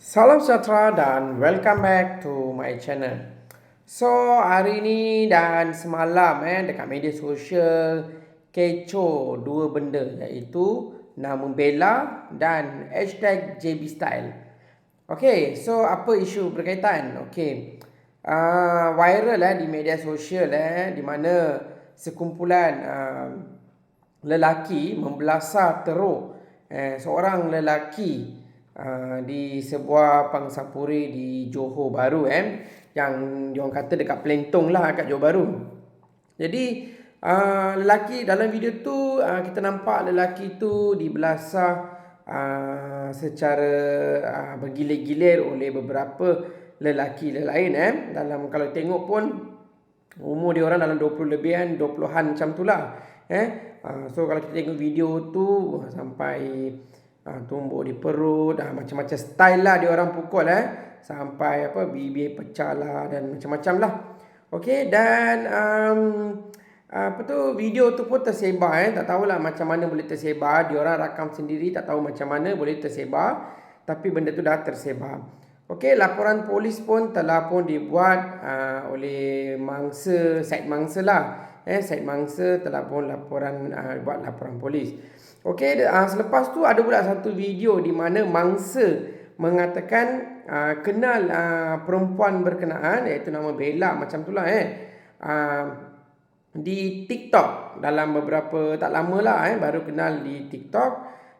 Salam sejahtera dan welcome back to my channel. So, hari ni dan semalam eh dekat media sosial kecoh dua benda iaitu nama Bella dan hashtag JB Style. Okay, so apa isu berkaitan? Okay, uh, viral eh di media sosial eh di mana sekumpulan uh, lelaki membelasah teruk eh, seorang lelaki Ah, di sebuah pangsapuri di Johor Baru eh yang dia orang kata dekat Plentong lah kat Johor Baru. Jadi uh, lelaki dalam video tu uh, kita nampak lelaki tu dibelasah uh, secara uh, bergilir-gilir oleh beberapa lelaki lain eh dalam kalau tengok pun umur dia orang dalam 20 lebihan 20-an macam tu lah eh uh, so kalau kita tengok video tu sampai ha, tumbuk di perut ha, macam-macam style lah dia orang pukul eh. Sampai apa bibir pecah lah dan macam-macam lah. Okey dan um, apa tu video tu pun tersebar eh. Tak tahulah macam mana boleh tersebar. Dia orang rakam sendiri tak tahu macam mana boleh tersebar. Tapi benda tu dah tersebar. Okey, laporan polis pun telah pun dibuat uh, oleh mangsa, side mangsa lah. Eh, side mangsa telah pun laporan, uh, buat laporan polis. Okey, uh, selepas tu ada pula satu video di mana mangsa mengatakan uh, kenal uh, perempuan berkenaan iaitu nama Bella macam itulah eh. Uh, di TikTok dalam beberapa tak lama lah eh baru kenal di TikTok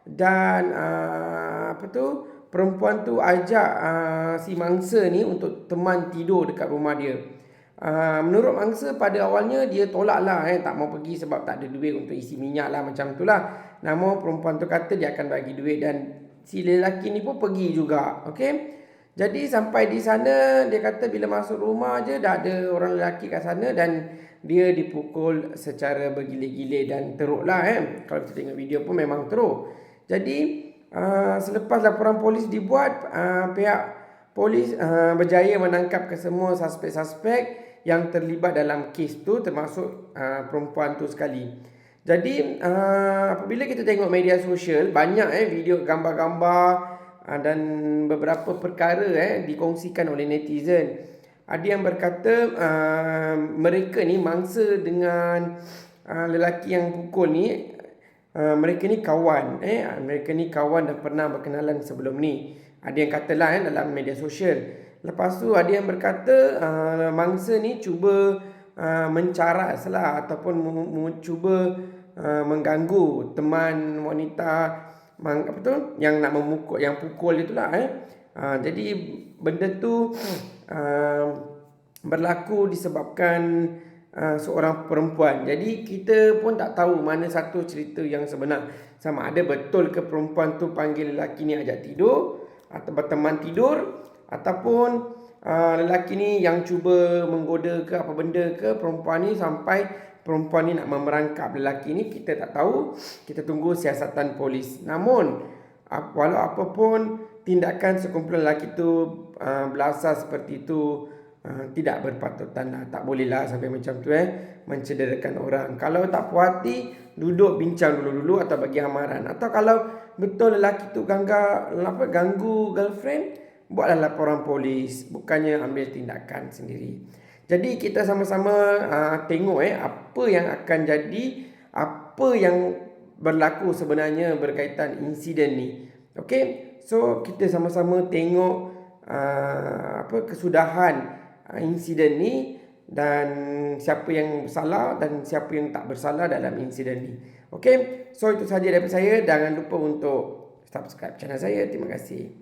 dan uh, apa tu perempuan tu ajak uh, si mangsa ni untuk teman tidur dekat rumah dia. Uh, menurut mangsa pada awalnya dia tolak lah eh, tak mau pergi sebab tak ada duit untuk isi minyak lah macam tu lah. Namun perempuan tu kata dia akan bagi duit dan si lelaki ni pun pergi juga. Okay. Jadi sampai di sana dia kata bila masuk rumah je dah ada orang lelaki kat sana dan dia dipukul secara bergilir-gilir dan teruk lah eh. Kalau kita tengok video pun memang teruk. Jadi uh, selepas laporan polis dibuat uh, pihak polis uh, berjaya menangkap kesemua suspek-suspek yang terlibat dalam kes tu termasuk uh, perempuan tu sekali. Jadi uh, apabila kita tengok media sosial banyak eh video gambar-gambar uh, dan beberapa perkara eh dikongsikan oleh netizen. Ada yang berkata uh, mereka ni mangsa dengan uh, lelaki yang pukul ni uh, mereka ni kawan eh mereka ni kawan dan pernah berkenalan sebelum ni. Ada yang katalah eh dalam media sosial. Lepas tu ada yang berkata uh, mangsa ni cuba uh, mencaras lah ataupun cuba uh, mengganggu teman wanita mang, apa tu yang nak memukul yang pukul itulah eh. Uh, jadi benda tu uh, berlaku disebabkan uh, seorang perempuan. Jadi kita pun tak tahu mana satu cerita yang sebenar. Sama ada betul ke perempuan tu panggil lelaki ni ajak tidur atau berteman tidur ataupun uh, lelaki ni yang cuba menggoda ke apa benda ke perempuan ni sampai perempuan ni nak memerangkap lelaki ni kita tak tahu kita tunggu siasatan polis namun walau apapun tindakan sekumpulan lelaki tu uh, belasah seperti itu Uh, tidak berpatutan lah. Tak boleh lah sampai macam tu eh. Mencederakan orang. Kalau tak puas hati, duduk bincang dulu-dulu atau bagi amaran. Atau kalau betul lelaki tu gangga, apa, ganggu girlfriend, buatlah laporan polis bukannya ambil tindakan sendiri. Jadi kita sama-sama uh, tengok eh apa yang akan jadi apa yang berlaku sebenarnya berkaitan insiden ni. Okey so kita sama-sama tengok uh, apa kesudahan uh, insiden ni dan siapa yang bersalah dan siapa yang tak bersalah dalam insiden ni. Okey so itu sahaja daripada saya. Jangan lupa untuk subscribe channel saya. Terima kasih